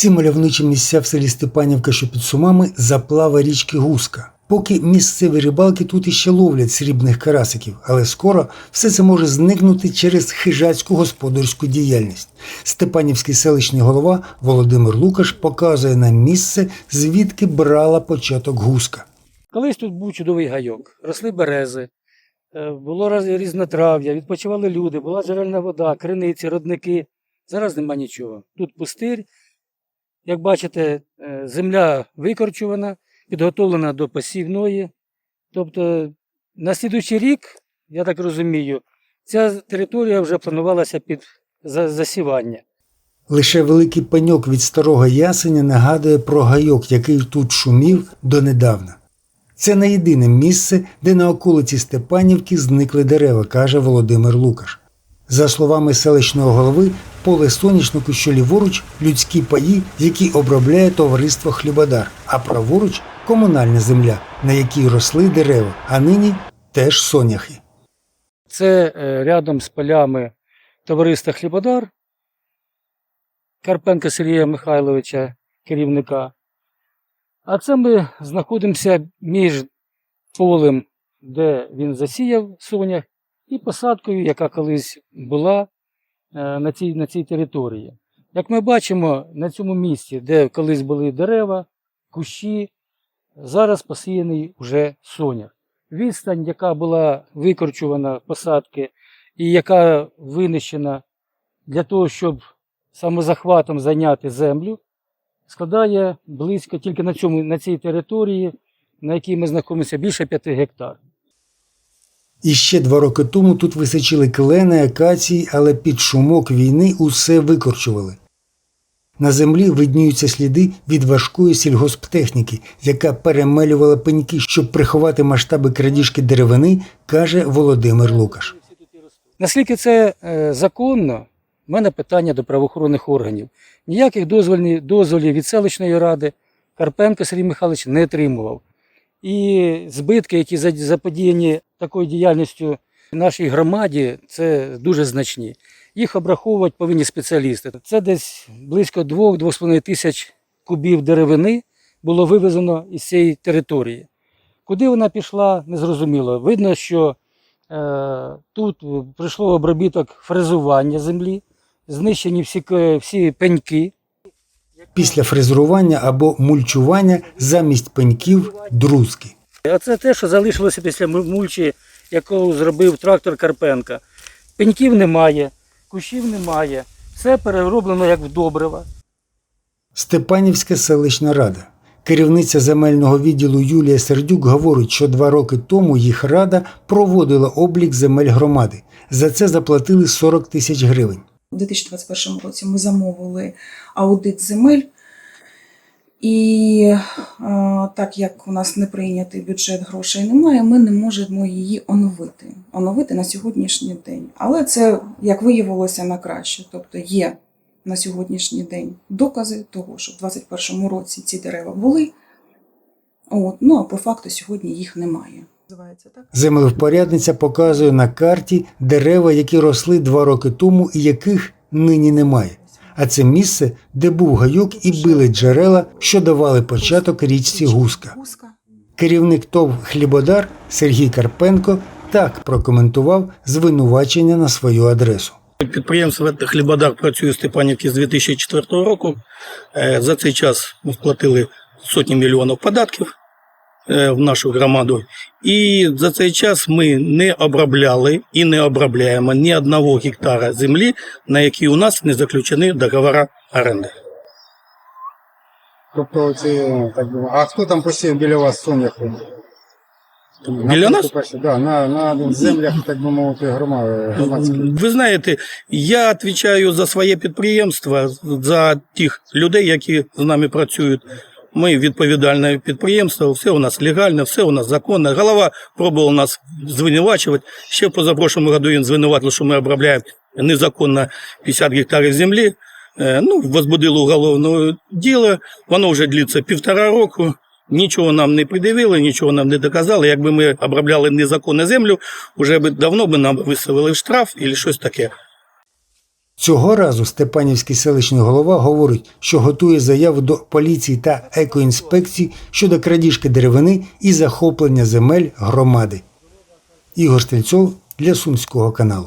Ці мальовничі місця в селі Степанівка, що під Сумами, заплава річки Гуска. Поки місцеві рибалки тут іще ловлять срібних карасиків, але скоро все це може зникнути через хижацьку господарську діяльність. Степанівський селищний голова Володимир Лукаш показує нам місце, звідки брала початок гуска. Колись тут був чудовий гайок, росли берези, е, було різнотрав'я, відпочивали люди, була джерельна вода, криниці, родники. Зараз нема нічого. Тут пустир. Як бачите, е, земля викорчувана, підготовлена до посівної. Тобто на слідуючий рік, я так розумію, ця територія вже планувалася під засівання. Лише великий пеньок від старого ясеня нагадує про гайок, який тут шумів донедавна. Це не єдине місце, де на околиці Степанівки зникли дерева, каже Володимир Лукаш. За словами селищного голови, поле соняшнику, що ліворуч людські паї, які обробляє товариство Хлібодар, а праворуч комунальна земля, на якій росли дерева, а нині теж соняхи. Це е, рядом з полями товариства Хлібодар Карпенка Сергія Михайловича, керівника. А це ми знаходимося між полем, де він засіяв сонях, і посадкою, яка колись була е, на цій, на цій території. Як ми бачимо, на цьому місці, де колись були дерева, кущі, зараз посіяний вже сонях відстань, яка була викорчувана посадки і яка винищена для того, щоб самозахватом зайняти землю, складає близько тільки на, цьому, на цій території, на якій ми знаходимося, більше 5 гектар. І ще два роки тому тут височили клени, акації, але під шумок війни усе викорчували. На землі видніються сліди від важкої сільгосптехніки, яка перемелювала пеньки, щоб приховати масштаби крадіжки деревини, каже Володимир Лукаш. Наскільки це е, законно, в мене питання до правоохоронних органів. Ніяких дозволів від селищної ради Карпенко Сергій Михайлович не отримував. І збитки, які заподіяні такою діяльністю нашій громаді, це дуже значні. Їх обраховувати повинні спеціалісти. Це десь близько 2-2,5 тисяч кубів деревини було вивезено із цієї території. Куди вона пішла, незрозуміло. Видно, що Е, Тут пройшло обробіток фрезування землі, знищені всі, всі пеньки. Після фрезерування або мульчування замість пеньків друзки. А це те, що залишилося після мульчі, яку зробив трактор Карпенка. Пеньків немає, кущів немає, все перероблено як в добрива. Степанівська селищна рада. Керівниця земельного відділу Юлія Сердюк говорить, що два роки тому їх рада проводила облік земель громади. За це заплатили 40 тисяч гривень. У 2021 році ми замовили аудит земель. І е, так як у нас не прийнятий бюджет, грошей немає, ми не можемо її оновити. Оновити на сьогоднішній день. Але це, як виявилося, на краще. Тобто є на сьогоднішній день докази того, що в 2021 році ці дерева були. От, ну а по факту сьогодні їх немає. Називається так? Землевпорядниця показує на карті дерева, які росли два роки тому і яких нині немає. А це місце, де був гайок і били джерела, що давали початок річці Гуска. Керівник ТОВ Хлібодар Сергій Карпенко так прокоментував звинувачення на свою адресу. Підприємство Хлібодар працює у Степанівці з 2004 року. Е, За цей час ми сплатили сотні мільйонів податків в нашу громаду. І за цей час ми не обробляли і не обробляємо ні одного гектара землі, на якій у нас не заключені договори оренди. Тобто ці, так а хто там посів біля вас соняху? Біля нас? Да, на, на землях, так би мовити, грома- громадських. Ви знаєте, я відповідаю за своє підприємство, за тих людей, які з нами працюють. Ми відповідальне підприємство, все у нас легально, все у нас законно. Голова пробував нас звинувачувати. Ще в позапрошлому году він звинуватив, що ми обробляємо незаконно 50 гектарів землі. Е, Ну, возбудило уголовне діло, воно вже длиться півтора року. Нічого нам не придивили, нічого нам не доказали. Якби ми обробляли незаконну землю, вже б давно би нам виставили штраф або щось таке. Цього разу Степанівський селищний голова говорить, що готує заяву до поліції та екоінспекції щодо крадіжки деревини і захоплення земель громади. Ігор Стрільцов для Сумського каналу.